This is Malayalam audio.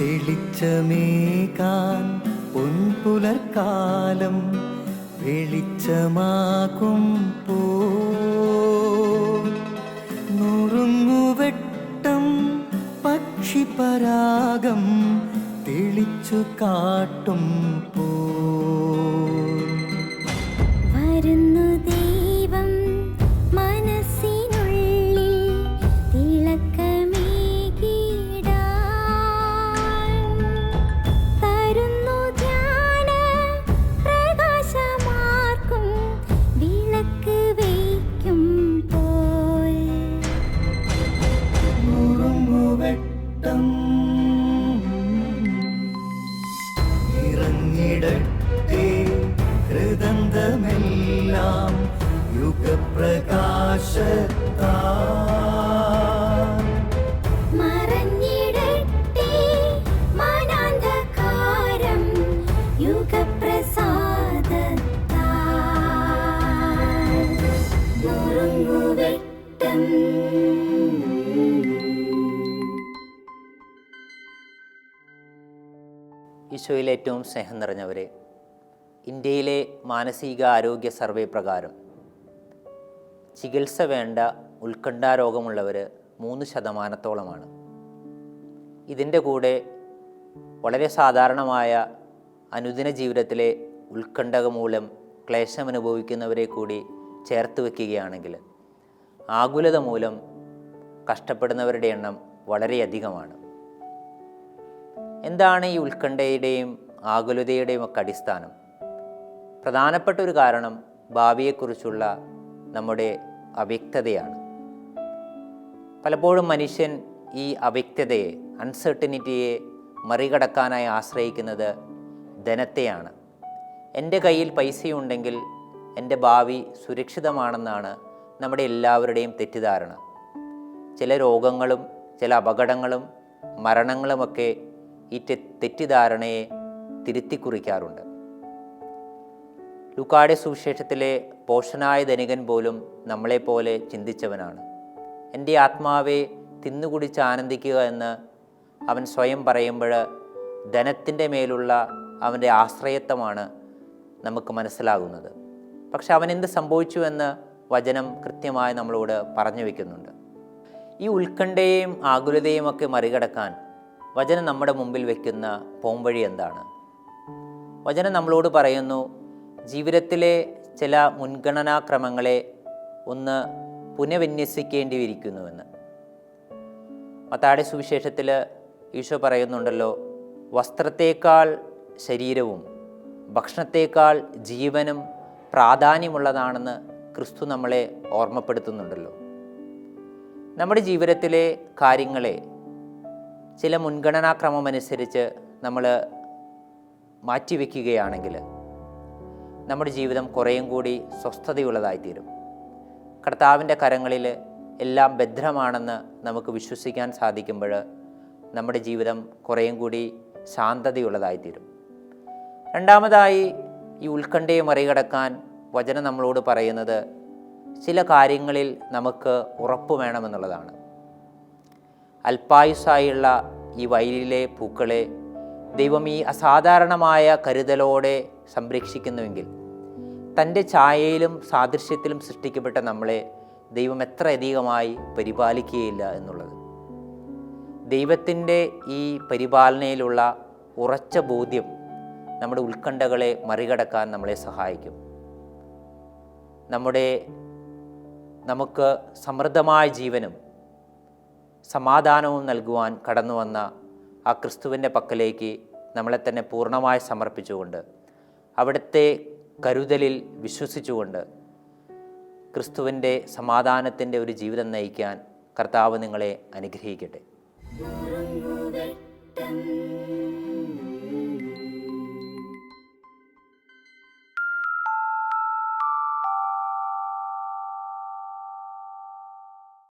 തെളിച്ചമേകാൻ വെളിച്ചമാകും പോ. നുറുങ്ങുവെട്ടം പക്ഷിപരാഗം തെളിച്ചു കാട്ടും പോ. വരുന്നു ഈശോയിൽ ഏറ്റവും സ്നേഹം നിറഞ്ഞവരെ ഇന്ത്യയിലെ മാനസിക ആരോഗ്യ സർവേ പ്രകാരം ചികിത്സ വേണ്ട ഉത്കണ്ഠാരോഗമുള്ളവർ മൂന്ന് ശതമാനത്തോളമാണ്. ഇതിന്റെ കൂടെ വളരെ സാധാരണമായ അനുദിന ജീവിതത്തിലെ ഉത്കണ്ഠക മൂലം ക്ലേശം അനുഭവിക്കുന്നവരെ കൂടി ചേർത്ത് വയ്ക്കുകയാണെങ്കിൽ ആകുലത മൂലം കഷ്ടപ്പെടുന്നവരുടെ എണ്ണം വളരെയധികമാണ്. എന്താണ് ഈ ഉത്കണ്ഠയുടെയും ആകുലതയുടെയും ഒക്കെ അടിസ്ഥാനം? പ്രധാനപ്പെട്ട ഒരു കാരണം ഭാവിയെക്കുറിച്ചുള്ള നമ്മുടെ അവ്യക്തതയാണ്. പലപ്പോഴും മനുഷ്യൻ ഈ അവ്യക്തതയെ അൺസർട്ടനിറ്റിയെ മറികടക്കാനായി ആശ്രയിക്കുന്നത് ധനത്തെയാണ്. എന്റെ കയ്യിൽ പൈസയുണ്ടെങ്കിൽ എന്റെ ഭാവി സുരക്ഷിതമാണെന്നാണ് നമ്മുടെ എല്ലാവരുടെയും തെറ്റിദ്ധാരണ. ചില രോഗങ്ങളും ചില അപകടങ്ങളും മരണങ്ങളുമൊക്കെ ഈ തെറ്റിദ്ധാരണയെ തിരുത്തി കുറിക്കാറുണ്ട് ലുക്കാടെ സുവിശേഷത്തിലെ പോഷനായ ധനികൻ പോലും നമ്മളെപ്പോലെ ചിന്തിച്ചവനാണ്. എന്റെ ആത്മാവെ തിന്നുകുടിച്ച് ആനന്ദിക്കുക എന്ന് അവൻ സ്വയം പറയുമ്പോൾ ധനത്തിന്റെ മേലുള്ള അവന്റെ ആശ്രയത്വമാണ് നമുക്ക് മനസ്സിലാകുന്നത്. പക്ഷെ അവൻ എന്ത് സംഭവിച്ചു എന്ന് വചനം കൃത്യമായി നമ്മളോട് പറഞ്ഞു വയ്ക്കുന്നുണ്ട്. ഈ ഉത്കണ്ഠയെയും ആകുലതയും ഒക്കെ മറികടക്കാൻ വചനം നമ്മുടെ മുമ്പിൽ വയ്ക്കുന്ന പോംവഴി എന്താണ്? വചനം നമ്മളോട് പറയുന്നു ജീവിതത്തിലെ ചില മുൻഗണനാക്രമങ്ങളെ ഒന്ന് പുനഃവിന്യസിക്കേണ്ടിയിരിക്കുന്നുവെന്ന്. മത്താടെ സുവിശേഷത്തിൽ ഈശോ പറയുന്നുണ്ടല്ലോ വസ്ത്രത്തേക്കാൾ ശരീരവും ഭക്ഷണത്തേക്കാൾ ജീവനും പ്രാധാന്യമുള്ളതാണെന്ന് ക്രിസ്തു നമ്മളെ ഓർമ്മപ്പെടുത്തുന്നുണ്ടല്ലോ. നമ്മുടെ ജീവിതത്തിലെ കാര്യങ്ങളെ ചില മുൻഗണനാക്രമമനുസരിച്ച് നമ്മൾ മാറ്റിവെക്കുകയാണെങ്കിൽ നമ്മുടെ ജീവിതം കുറേയും കൂടി സ്വസ്ഥതയുള്ളതായിത്തീരും. കർത്താവിന്റെ കരങ്ങളിൽ എല്ലാം ഭദ്രമാണെന്ന് നമുക്ക് വിശ്വസിക്കാൻ സാധിക്കുമ്പോൾ നമ്മുടെ ജീവിതം കുറേയും കൂടി ശാന്തതയുള്ളതായിത്തീരും. രണ്ടാമതായി ഈ ഉത്കണ്ഠയെ മറികടക്കാൻ വചനം നമ്മളോട് പറയുന്നത് ചില കാര്യങ്ങളിൽ നമുക്ക് ഉറപ്പ് വേണമെന്നുള്ളതാണ്. അല്പായുസായുള്ള ഈ വയലിലെ പൂക്കളെ ദൈവം ഈ അസാധാരണമായ കരുതലോടെ സംരക്ഷിക്കുന്നുവെങ്കിൽ തന്റെ ഛായയിലും സാദൃശ്യത്തിലും സൃഷ്ടിക്കപ്പെട്ട നമ്മളെ ദൈവം എത്ര അധികമായി പരിപാലിക്കുകയില്ല എന്നുള്ളത്. ദൈവത്തിന്റെ ഈ പരിപാലനയിലുള്ള ഉറച്ച ബോധ്യം നമ്മുടെ ഉത്കണ്ഠകളെ മറികടക്കാൻ നമ്മളെ സഹായിക്കും. നമ്മുടെ നമുക്ക് സമൃദ്ധമായ ജീവനും സമാധാനവും നൽകുവാൻ കടന്നു വന്ന ആ ക്രിസ്തുവിന്റെ പക്കലേക്ക് നമ്മളെ തന്നെ പൂർണമായി സമർപ്പിച്ചുകൊണ്ട് അവിടുത്തെ കരുതലിൽ വിശ്വസിച്ചുകൊണ്ട് ക്രിസ്തുവിന്റെ സമാധാനത്തിന്റെ ഒരു ജീവിതം നയിക്കാൻ കർത്താവ് നിങ്ങളെ അനുഗ്രഹിക്കട്ടെ.